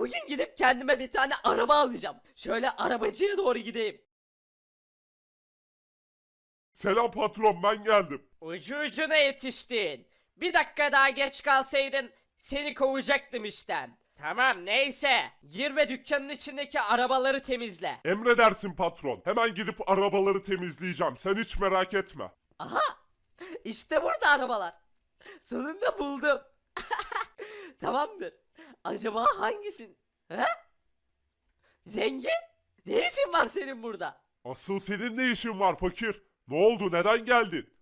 Bugün gidip kendime bir tane araba alacağım. Şöyle arabacıya doğru gideyim. Selam patron ben geldim. Ucu ucuna yetiştin. Bir dakika daha geç kalsaydın seni kovacaktım işten. Tamam neyse. Gir ve dükkanın içindeki arabaları temizle. Emredersin patron. Hemen gidip arabaları temizleyeceğim. Sen hiç merak etme. Aha! İşte burada arabalar. Sonunda buldum. Tamamdır. Acaba hangisin? He? Zengin? Ne işin var senin burada? Asıl senin ne işin var fakir? Ne oldu neden geldin?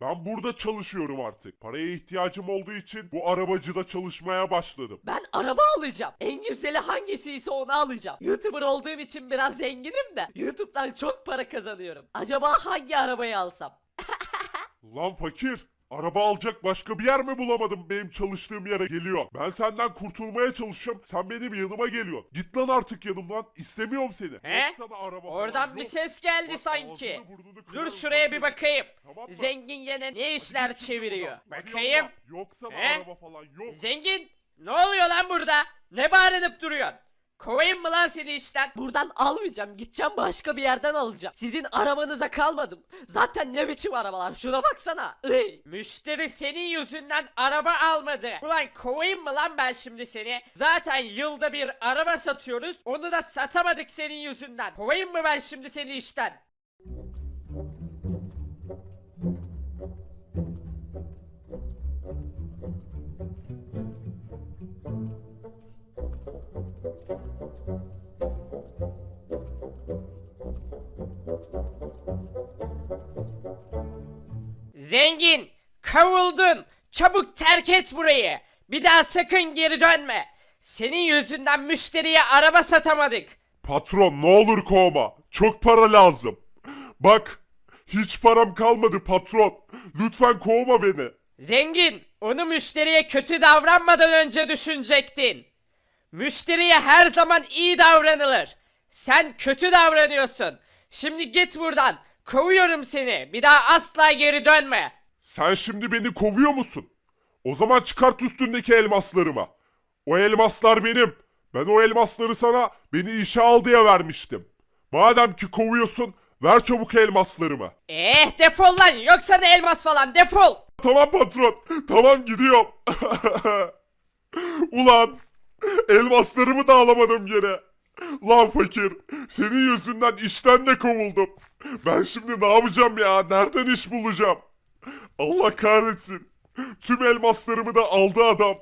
Ben burada çalışıyorum artık. Paraya ihtiyacım olduğu için bu arabacıda çalışmaya başladım. Ben araba alacağım. En güzeli hangisiyse onu alacağım. YouTuber olduğum için biraz zenginim de YouTube'dan çok para kazanıyorum. Acaba hangi arabayı alsam? Lan fakir, araba alacak başka bir yer mi bulamadım benim çalıştığım yere geliyor. Ben senden kurtulmaya çalışıyorum, sen benim yanıma geliyorsun. Git lan artık yanımdan, istemiyorum seni. He? Yok sana araba falan, Oradan bir yok. ses geldi Bak, sanki. ağzını burnunu Dur kırarım şuraya bir bakayım. Tamam mı? Zengin yine ne işler şimdi çeviriyor? buradan. Hadi Bakayım. yallah. Yok sana He? araba falan yok. Zengin ne oluyor lan burada? Ne bağırıp duruyorsun? Kovayım mı lan seni işten? Buradan almayacağım. Gideceğim başka bir yerden alacağım. Sizin arabanıza kalmadım. Zaten ne biçim arabalar? Şuna baksana. Iy. Müşteri senin yüzünden araba almadı. Ulan kovayım mı lan ben şimdi seni? Zaten yılda bir araba satıyoruz. Onu da satamadık senin yüzünden. Kovayım mı ben şimdi seni işten? Zengin, kavuldun. Çabuk terk et burayı. Bir daha sakın geri dönme. Senin yüzünden müşteriye araba satamadık. Patron ne olur kovma. Çok para lazım. Bak hiç param kalmadı patron. Lütfen kovma beni. Zengin, onu müşteriye kötü davranmadan önce düşünecektin. Müşteriye her zaman iyi davranılır. Sen kötü davranıyorsun. Şimdi git buradan. Kovuyorum seni. Bir daha asla geri dönme. Sen şimdi beni kovuyor musun? O zaman çıkart üstündeki elmaslarımı. O elmaslar benim. Ben o elmasları sana beni işe al diye vermiştim. Madem ki kovuyorsun ver çabuk elmaslarımı. Eh defol lan yoksa ne elmas falan defol. Tamam patron. Tamam gidiyorum. Ulan elmaslarımı da alamadım gene. Lan fakir senin yüzünden işten de kovuldum. Ben şimdi ne yapacağım ya? Nereden iş bulacağım? Allah kahretsin. Tüm elmaslarımı da aldı adam.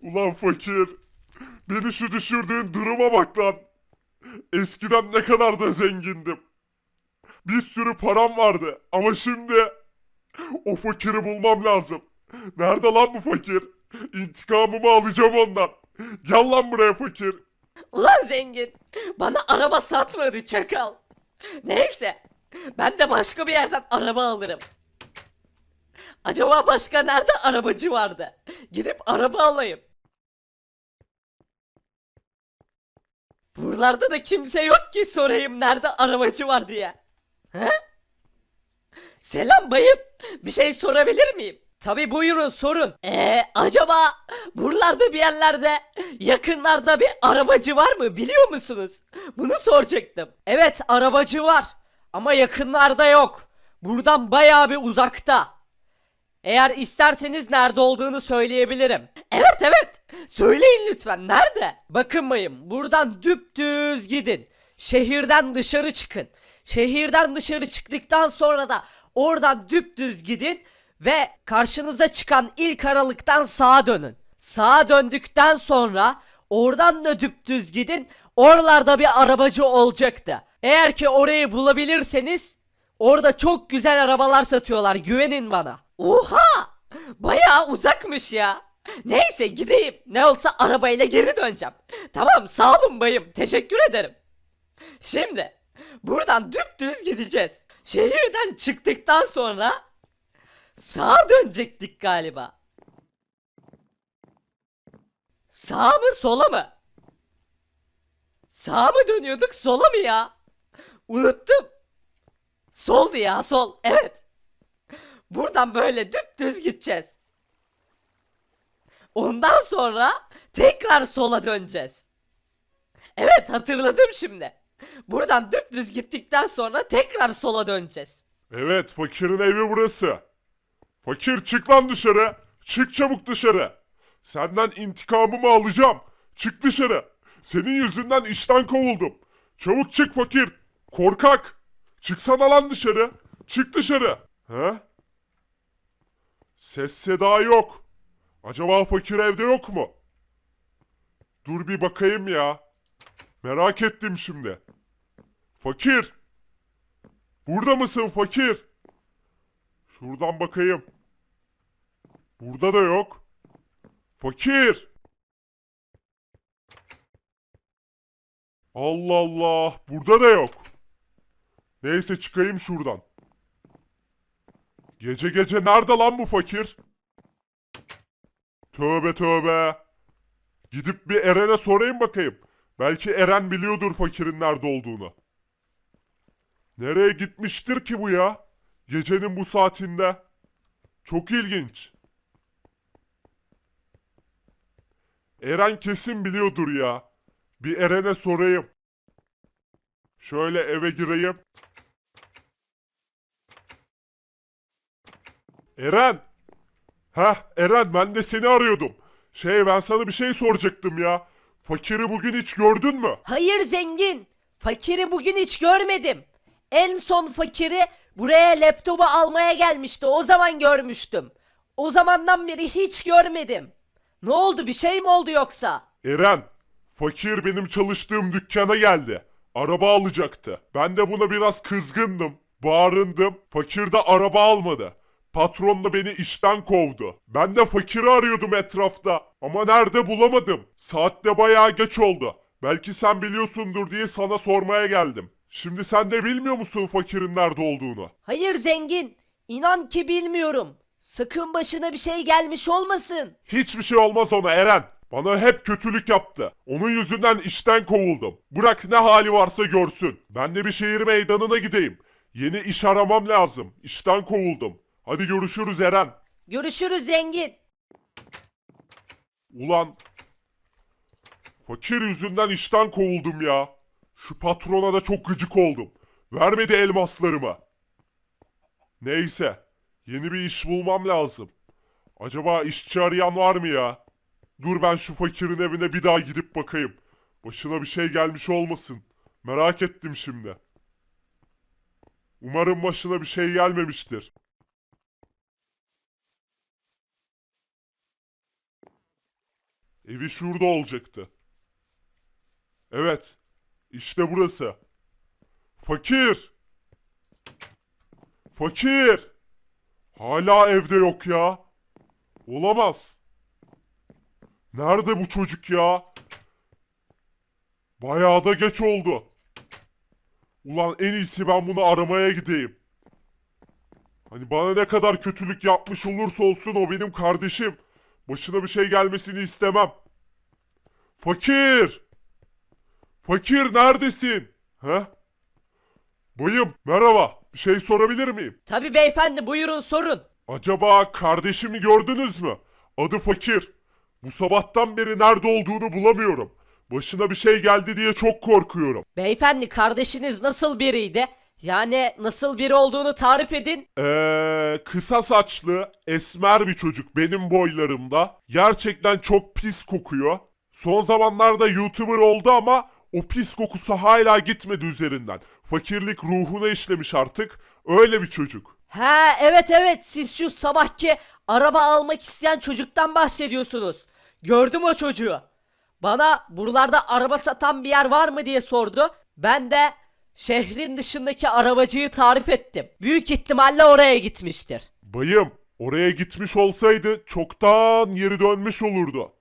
Ulan fakir. Beni şu düşürdüğün duruma bak lan. Eskiden ne kadar da zengindim. Bir sürü param vardı ama şimdi o fakiri bulmam lazım. Nerede lan bu fakir? İntikamımı alacağım ondan. Gel lan buraya fakir. Ulan zengin bana araba satmadı çakal. Neyse ben de başka bir yerden araba alırım. Acaba başka nerede arabacı vardı? Gidip araba alayım. Buralarda da kimse yok ki sorayım nerede arabacı var diye. He? Selam bayım. Bir şey sorabilir miyim? Tabi buyurun sorun. Eee acaba buralarda bir yerlerde yakınlarda bir arabacı var mı biliyor musunuz? Bunu soracaktım. Evet arabacı var ama yakınlarda yok. Buradan bayağı bir uzakta. Eğer isterseniz nerede olduğunu söyleyebilirim. Evet evet. Söyleyin lütfen. Nerede? Bakın bayım. Buradan düptüz gidin. Şehirden dışarı çıkın. Şehirden dışarı çıktıktan sonra da oradan düptüz gidin ve karşınıza çıkan ilk aralıktan sağa dönün. Sağa döndükten sonra oradan da düptüz gidin. Oralarda bir arabacı olacaktı. Eğer ki orayı bulabilirseniz Orada çok güzel arabalar satıyorlar güvenin bana. Oha! Bayağı uzakmış ya. Neyse gideyim. Ne olsa arabayla geri döneceğim. Tamam sağ olun bayım. Teşekkür ederim. Şimdi buradan düptüz gideceğiz. Şehirden çıktıktan sonra sağa dönecektik galiba. Sağ mı sola mı? Sağa mı dönüyorduk sola mı ya? Unuttum. Soldu ya sol. Evet. Buradan böyle düptüz gideceğiz. Ondan sonra tekrar sola döneceğiz. Evet hatırladım şimdi. Buradan dümdüz gittikten sonra tekrar sola döneceğiz. Evet fakirin evi burası. Fakir çık lan dışarı. Çık çabuk dışarı. Senden intikamımı alacağım. Çık dışarı. Senin yüzünden işten kovuldum. Çabuk çık fakir. Korkak. Çıksana lan dışarı. Çık dışarı. He? Ses seda yok. Acaba fakir evde yok mu? Dur bir bakayım ya. Merak ettim şimdi. Fakir. Burada mısın fakir? Şuradan bakayım. Burada da yok. Fakir. Allah Allah. Burada da yok. Neyse çıkayım şuradan. Gece gece nerede lan bu fakir? Tövbe tövbe. Gidip bir Eren'e sorayım bakayım. Belki Eren biliyordur fakirin nerede olduğunu. Nereye gitmiştir ki bu ya? Gecenin bu saatinde. Çok ilginç. Eren kesin biliyordur ya. Bir Eren'e sorayım. Şöyle eve gireyim. Eren! Heh Eren ben de seni arıyordum. Şey ben sana bir şey soracaktım ya. Fakiri bugün hiç gördün mü? Hayır zengin. Fakiri bugün hiç görmedim. En son fakiri buraya laptopu almaya gelmişti. O zaman görmüştüm. O zamandan beri hiç görmedim. Ne oldu bir şey mi oldu yoksa? Eren, fakir benim çalıştığım dükkana geldi. Araba alacaktı. Ben de buna biraz kızgındım. Bağırındım. Fakir de araba almadı. Patron da beni işten kovdu. Ben de fakiri arıyordum etrafta. Ama nerede bulamadım. Saat de bayağı geç oldu. Belki sen biliyorsundur diye sana sormaya geldim. Şimdi sen de bilmiyor musun fakirin nerede olduğunu? Hayır zengin. İnan ki bilmiyorum. Sakın başına bir şey gelmiş olmasın. Hiçbir şey olmaz ona Eren. Bana hep kötülük yaptı. Onun yüzünden işten kovuldum. Bırak ne hali varsa görsün. Ben de bir şehir meydanına gideyim. Yeni iş aramam lazım. İşten kovuldum. Hadi görüşürüz Eren. Görüşürüz zengin. Ulan fakir yüzünden işten kovuldum ya. Şu patrona da çok gıcık oldum. Vermedi elmaslarımı. Neyse. Yeni bir iş bulmam lazım. Acaba işçi arayan var mı ya? Dur ben şu fakirin evine bir daha gidip bakayım. Başına bir şey gelmiş olmasın. Merak ettim şimdi. Umarım başına bir şey gelmemiştir. Evi şurada olacaktı. Evet. İşte burası. Fakir. Fakir. Hala evde yok ya. Olamaz. Nerede bu çocuk ya? Bayağı da geç oldu. Ulan en iyisi ben bunu aramaya gideyim. Hani bana ne kadar kötülük yapmış olursa olsun o benim kardeşim. Başına bir şey gelmesini istemem. Fakir! Fakir neredesin? He? Bayım merhaba. Bir şey sorabilir miyim? Tabi beyefendi buyurun sorun. Acaba kardeşimi gördünüz mü? Adı Fakir. Bu sabahtan beri nerede olduğunu bulamıyorum. Başına bir şey geldi diye çok korkuyorum. Beyefendi kardeşiniz nasıl biriydi? Yani nasıl biri olduğunu tarif edin. Eee kısa saçlı, esmer bir çocuk benim boylarımda. Gerçekten çok pis kokuyor. Son zamanlarda YouTuber oldu ama o pis kokusu hala gitmedi üzerinden. Fakirlik ruhuna işlemiş artık. Öyle bir çocuk. Ha evet evet siz şu sabahki araba almak isteyen çocuktan bahsediyorsunuz. Gördüm o çocuğu. Bana buralarda araba satan bir yer var mı diye sordu. Ben de şehrin dışındaki arabacıyı tarif ettim. Büyük ihtimalle oraya gitmiştir. Bayım, oraya gitmiş olsaydı çoktan geri dönmüş olurdu.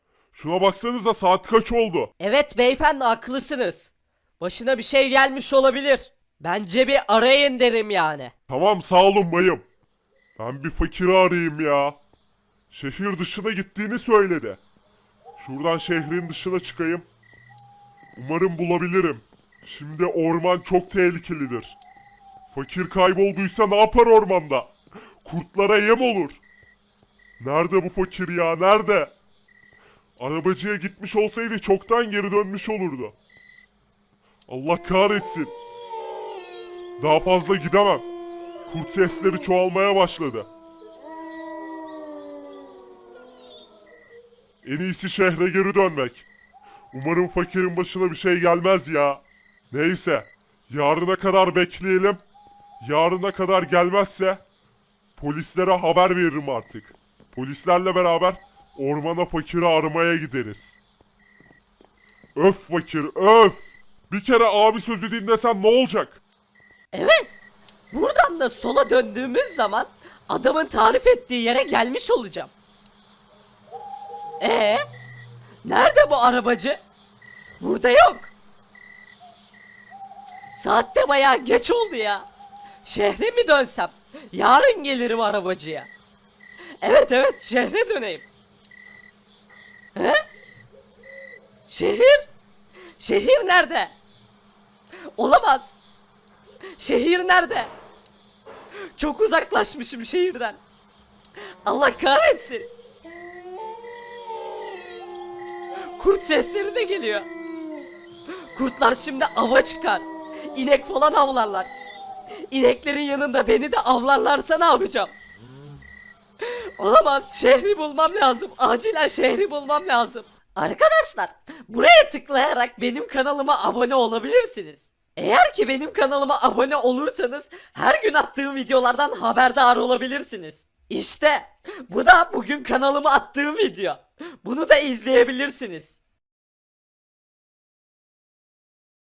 Şuna baksanıza saat kaç oldu? Evet beyefendi haklısınız. Başına bir şey gelmiş olabilir. Bence bir arayın derim yani. Tamam sağ olun bayım. Ben bir fakiri arayayım ya. Şehir dışına gittiğini söyledi. Şuradan şehrin dışına çıkayım. Umarım bulabilirim. Şimdi orman çok tehlikelidir. Fakir kaybolduysa ne yapar ormanda? Kurtlara yem olur. Nerede bu fakir ya nerede? Arabacıya gitmiş olsaydı çoktan geri dönmüş olurdu. Allah kahretsin. Daha fazla gidemem. Kurt sesleri çoğalmaya başladı. En iyisi şehre geri dönmek. Umarım fakirin başına bir şey gelmez ya. Neyse. Yarına kadar bekleyelim. Yarına kadar gelmezse polislere haber veririm artık. Polislerle beraber ormana fakiri aramaya gideriz. Öf fakir öf. Bir kere abi sözü dinlesem ne olacak? Evet. Buradan da sola döndüğümüz zaman adamın tarif ettiği yere gelmiş olacağım. Ee? Nerede bu arabacı? Burada yok. Saatte bayağı geç oldu ya. Şehre mi dönsem? Yarın gelirim arabacıya. Evet evet şehre döneyim. He? Şehir? Şehir nerede? Olamaz. Şehir nerede? Çok uzaklaşmışım şehirden. Allah kahretsin. Kurt sesleri de geliyor. Kurtlar şimdi ava çıkar. İnek falan avlarlar. İneklerin yanında beni de avlarlarsa ne yapacağım? Olamaz. Şehri bulmam lazım. Acilen şehri bulmam lazım. Arkadaşlar, buraya tıklayarak benim kanalıma abone olabilirsiniz. Eğer ki benim kanalıma abone olursanız her gün attığım videolardan haberdar olabilirsiniz. İşte bu da bugün kanalıma attığım video. Bunu da izleyebilirsiniz.